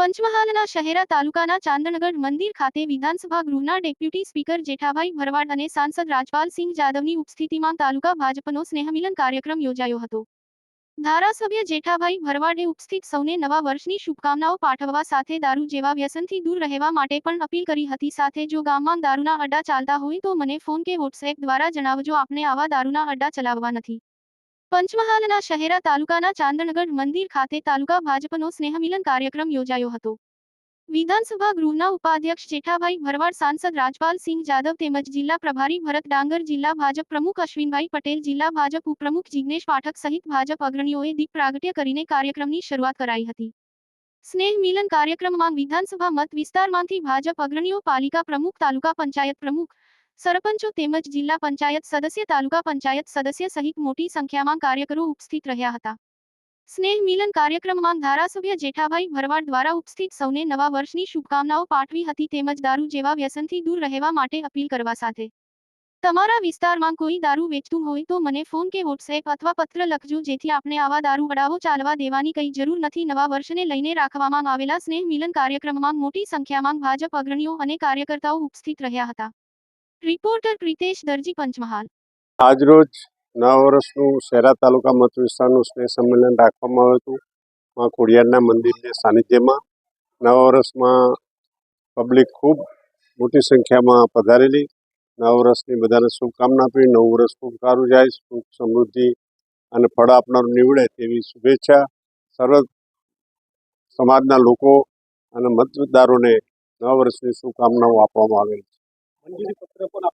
પંચમહાલના શહેરા તાલુકાના ચાંદનગઢ મંદિર ખાતે વિધાનસભા ગૃહના ડેપ્યુટી સ્પીકર જેઠાભાઈ ભરવાડ અને સાંસદ રાજપાલસિંહ જાદવની ઉપસ્થિતિમાં તાલુકા ભાજપનો સ્નેહમિલન કાર્યક્રમ યોજાયો હતો. ધારાસભ્ય જેઠાભાઈ ભરવાડે ઉપસ્થિત સૌને નવા વર્ષની શુભકામનાઓ પાઠવવા સાથે દારૂ જેવા વ્યસનથી દૂર રહેવા માટે પણ અપીલ કરી હતી. સાથે જો ગામમાં દારૂના અડ્ડા ચાલતા હોય તો મને ફોન કે વોટ્સએપ દ્વારા જણાવજો, આપણે આવા દારૂના અડ્ડા ચલાવવા નથી. પંચમહાલના શહેરા તાલુકાના ચાંદણગઢ મંદિર ખાતે તાલુકા ભાજપનો સ્નેહમિલન કાર્યક્રમ યોજાયો હતો. વિધાનસભા ગૃહના ઉપાધ્યક્ષ જેઠાભાઈ ભરવાડ, સાંસદ રાજપાલસિંહ જાદવ તેમજ જિલ્લા પ્રભારી ભરત ડાંગર, જિલ્લા ભાજપ પ્રમુખ અશ્વિનભાઈ પટેલ, જિલ્લા ભાજપ ઉપપ્રમુખ જિગ્નેશ પાઠક સહિત ભાજપ અગ્રણીઓએ દીપ પ્રાગટ્ય કરીને કાર્યક્રમની શરૂઆત કરાઈ હતી. સ્નેહ મિલન કાર્યક્રમમાં વિધાનસભા મત વિસ્તારમાંથી ભાજપ અગ્રણીઓ, પાલિકા પ્રમુખ, તાલુકા પંચાયત પ્રમુખ સરપંચો તેમજ જિલ્લા પંચાયત સદસ્ય, તાલુકા પંચાયત સદસ્ય સહિત મોટી સંખ્યામાં કાર્યકરો ઉપસ્થિત રહ્યા હતા. સ્નેહ મિલન કાર્યક્રમમાં ધારાસભ્ય જેઠાભાઈ ભરવાડ દ્વારા ઉપસ્થિત સૌને નવા વર્ષની શુભકામનાઓ પાઠવી હતી તેમજ દારૂ જેવા વ્યસનથી દૂર રહેવા માટે અપીલ કરવા સાથે. તમારા વિસ્તારમાં કોઈ દારૂ વેચતું હોય તો મને ફોન કે વોટ્સએપ અથવા પત્ર લખજો જેથી આપણે આવા દારૂ અડાવો ચાલવા દેવાની કંઈ જરૂર નથી. નવા વર્ષને લઈને રાખવામાં આવેલા સ્નેહ મિલન કાર્યક્રમમાં મોટી સંખ્યામાં ભાજપ અગ્રણીઓ અને કાર્યકર્તાઓ ઉપસ્થિત રહ્યા હતા. રિપોર્ટર પ્રિતેશ દરજી પંચમહાલ આજરોજ નવા વર્ષનું શહેરા તાલુકા મત વિસ્તારનું સ્નેહ સંમેલન રાખવામાં આવ્યું હતું. માં ખોડિયારના મંદિરના સાનિધ્યમાં નવા વર્ષમાં પબ્લિક ખૂબ મોટી સંખ્યામાં પધારેલી. નવા વર્ષની બધાને શુભકામના આપી, નવું વર્ષ ખૂબ સારું જાય, સુખ સમૃદ્ધિ અને ફળ આપનારું નીવડે તેવી શુભેચ્છા સર્વ સમાજના લોકો અને મતદારોને નવા વર્ષની શુભકામનાઓ આપવામાં આવેલ मंजुरी पत्र पण